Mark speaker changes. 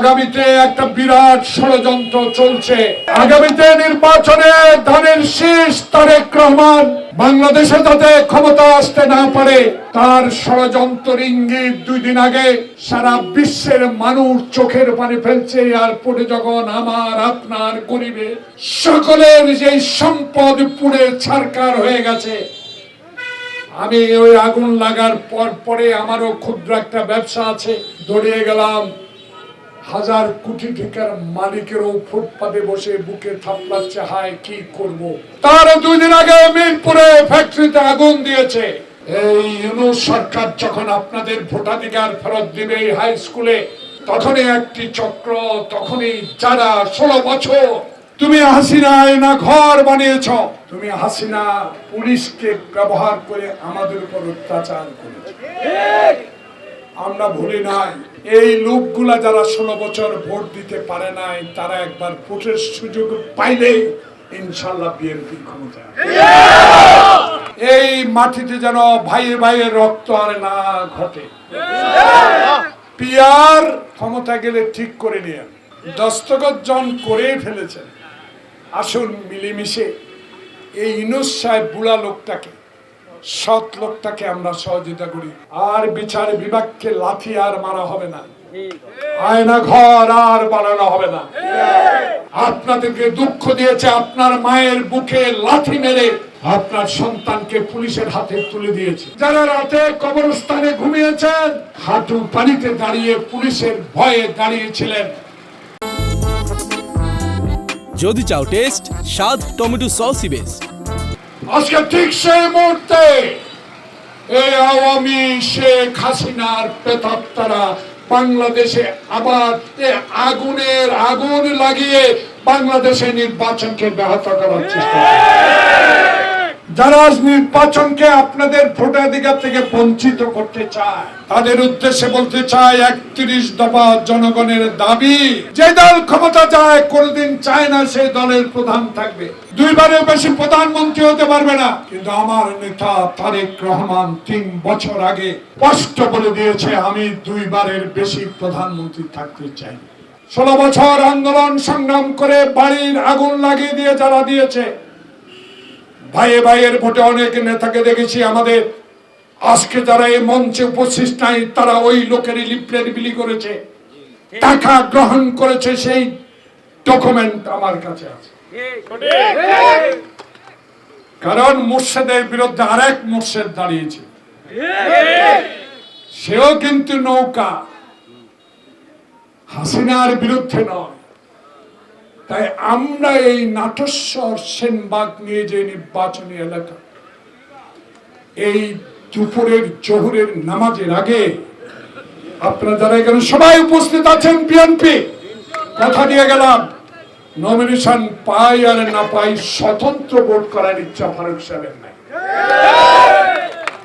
Speaker 1: আগামীতে একটা বিরাট ষড়যন্ত্র চলছে। আগামীতে নির্বাচনে ধানের শেষ তারেক রহমান বাংলাদেশে যাতে ক্ষমতা আসতে না পারে, তার ষড়যন্ত্র ইঙ্গিত দুই দিন আগে সারা বিশ্বের মানুষ চোখের পানি ফেলছে এয়ারপোর্টে যখন আমার, আপনার গরিবের সকলের যে সম্পদ পুড়ে ছারকার হয়ে গেছে। আমি ওই আগুন লাগার পর পরে আমারও ক্ষুদ্র একটা ব্যবসা আছে, দৌড়িয়ে গেলাম। হাজার কোটি টাকার মালিকেরও ফুটপাতে বসে বুকে থাপলাচ্ছে হায়, কি করব। তার দুই দিন আগে মিরপুরে ফ্যাক্টরিতে আগুন দিয়েছে এই ইউনুস সরকার যখন আপনাদের ভোটাধিকার ফেরত দিবে এই হাই স্কুলে তখনই একটি চক্র, তখনই যারা ষোলো বছর, তুমি হাসিনায় না ঘর বানিয়েছ, তুমি হাসিনা পুলিশকে ব্যবহার করে আমাদের উপর অত্যাচার করেছ আমরা ভুলি নাই। এই লোকগুলা যারা ষোলো বছর ভোট দিতে পারে নাই, তারা একবার ভোটের সুযোগ পাইলেই ইনশাল্লাহ বিএনপি ক্ষমতা এই মাটিতে যেন ভাইয়ে ভাইয়ে রক্ত আর না ঘটে। পিয়ার ক্ষমতা গেলে ঠিক করে নিয়ে দস্তগত জন করেই ফেলেছেন। আসুন মিলেমিশে এই ইনুস সাহেব বুড়া লোকটাকে সৎ লোকটাকে আমরা সহযোগিতা করি। আর বিচার বিভাগকে লাথি আর মারা হবে না। আয়না ঘর আর বানানো হবে না। আপনাদেরকে দুঃখ দিয়েছে, আপনার মায়ের বুকে লাথি মেরে আপনার সন্তানকে পুলিশের হাতে তুলে দিয়েছে। যারা রাতে কবরস্থানে ঘুমিয়েছেন, হাঁটু পানিতে দাঁড়িয়ে পুলিশের ভয়ে দাঁড়িয়েছিলেন।
Speaker 2: যদি চাও টেস্ট স্বাদ, টমেটো সসই বেশ
Speaker 1: আজকে ঠিক সেই মুহূর্তে এই আওয়ামী শেখ হাসিনার প্রেতাত্মারা বাংলাদেশে আবার আগুনের আগুন লাগিয়ে বাংলাদেশে নির্বাচনকে ব্যাহত করার চেষ্টা। যারা নির্বাচনকে আপনাদের ভোটাধিকার থেকে বঞ্চিত করতে চায়, তাদের উদ্দেশ্যে বলতে চাই, একত্রিশ দফা জনগণের দাবি, যে দল ক্ষমতা যায়, কোনদিন চায় না সেই দলের প্রধান থাকবে। দুইবারের বেশি প্রধানমন্ত্রী হতে পারবে না। কিন্তু আমার নেতা তারেক রহমান তিন বছর আগে স্পষ্ট বলে দিয়েছে, আমি দুইবারের বেশি প্রধানমন্ত্রী থাকতে চাই। ষোলো বছর আন্দোলন সংগ্রাম করে বাড়ির আগুন লাগিয়ে দিয়ে যারা দিয়েছে। ভাইয়ে ভাইয়ের ভোটে অনেক নেতাকে দেখেছি আমাদের। আজকে যারা এই মঞ্চে উপস্থিত নাই, তারা ওই লোকের লিফলেট বিলি করেছে। টাকা গ্রহণ করেছে সেই ডকুমেন্ট আমার কাছে আছে। কারণ মুর্শেদের বিরুদ্ধে আরেক মুর্শেদ দাঁড়িয়েছে। সেও কিন্তু নৌকা। হাসিনার বিরুদ্ধে নয়। তাই আমরা এই নাটস্বর সেনবাগ নিয়ে যে নির্বাচনী এলাকা, এই দুপুরের জোহরের নামাজের আগে আপনারা যারা এখানে সবাই উপস্থিত আছেন বিএনপি কথা দিয়ে গেলাম। নমিনেশন পাই আর না পাই, স্বতন্ত্র ভোট করার ইচ্ছা ফারুক সাহেবের নাই।